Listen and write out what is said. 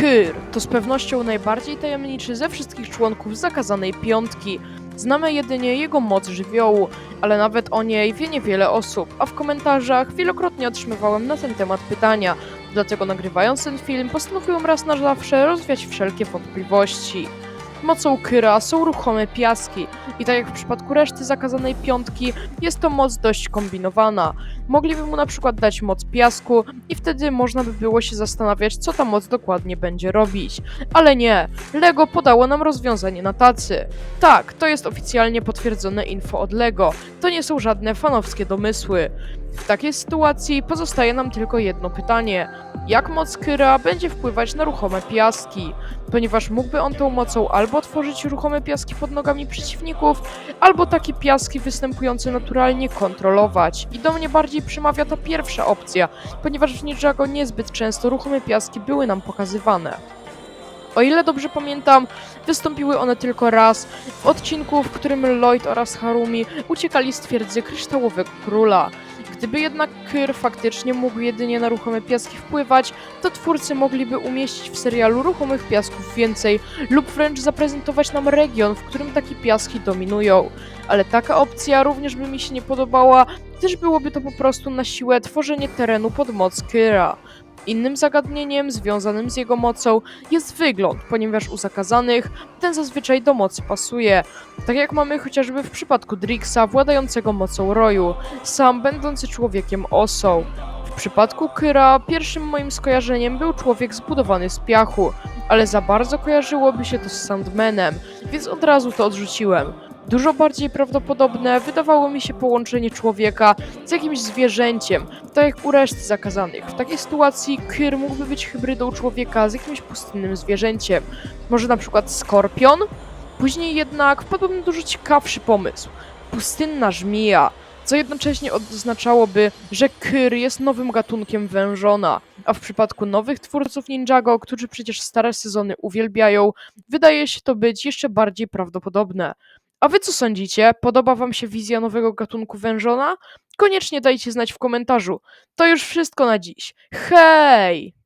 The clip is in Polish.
Kyr to z pewnością najbardziej tajemniczy ze wszystkich członków zakazanej piątki. Znamy jedynie jego moc żywiołu, ale nawet o niej wie niewiele osób, a w komentarzach wielokrotnie otrzymywałem na ten temat pytania. Dlatego nagrywając ten film postanowiłem raz na zawsze rozwiać wszelkie wątpliwości. Mocą Kyra są ruchome piaski i tak jak w przypadku reszty zakazanej piątki, jest to moc dość kombinowana. Mogliby mu na przykład dać moc piasku i wtedy można by było się zastanawiać, co ta moc dokładnie będzie robić. Ale nie, Lego podało nam rozwiązanie na tacy. Tak, to jest oficjalnie potwierdzone info od Lego, to nie są żadne fanowskie domysły. W takiej sytuacji pozostaje nam tylko jedno pytanie. Jak moc Kyra będzie wpływać na ruchome piaski? Ponieważ mógłby on tą mocą albo tworzyć ruchome piaski pod nogami przeciwników, albo takie piaski występujące naturalnie kontrolować. I do mnie bardziej przemawia ta pierwsza opcja, ponieważ w Ninjago niezbyt często ruchome piaski były nam pokazywane. O ile dobrze pamiętam, wystąpiły one tylko raz w odcinku, w którym Lloyd oraz Harumi uciekali z twierdzy Kryształowego Króla. Gdyby jednak Kyr faktycznie mógł jedynie na ruchome piaski wpływać, to twórcy mogliby umieścić w serialu ruchomych piasków więcej lub wręcz zaprezentować nam region, w którym takie piaski dominują. Ale taka opcja również by mi się nie podobała, gdyż byłoby to po prostu na siłę tworzenie terenu pod moc Kyra. Innym zagadnieniem związanym z jego mocą jest wygląd, ponieważ u zakazanych ten zazwyczaj do mocy pasuje. Tak jak mamy chociażby w przypadku Drixa, władającego mocą roju, sam będący człowiekiem osą. W przypadku Kyra pierwszym moim skojarzeniem był człowiek zbudowany z piachu, ale za bardzo kojarzyłoby się to z Sandmanem, więc od razu to odrzuciłem. Dużo bardziej prawdopodobne wydawało mi się połączenie człowieka z jakimś zwierzęciem, tak jak u reszty zakazanych. W takiej sytuacji Kyr mógłby być hybrydą człowieka z jakimś pustynnym zwierzęciem. Może na przykład skorpion? Później jednak wpadł mi dużo ciekawszy pomysł. Pustynna żmija, co jednocześnie oznaczałoby, że Kyr jest nowym gatunkiem wężona, a w przypadku nowych twórców Ninjago, którzy przecież stare sezony uwielbiają, wydaje się to być jeszcze bardziej prawdopodobne. A wy co sądzicie? Podoba wam się wizja nowego gatunku wężona? Koniecznie dajcie znać w komentarzu. To już wszystko na dziś. Hej!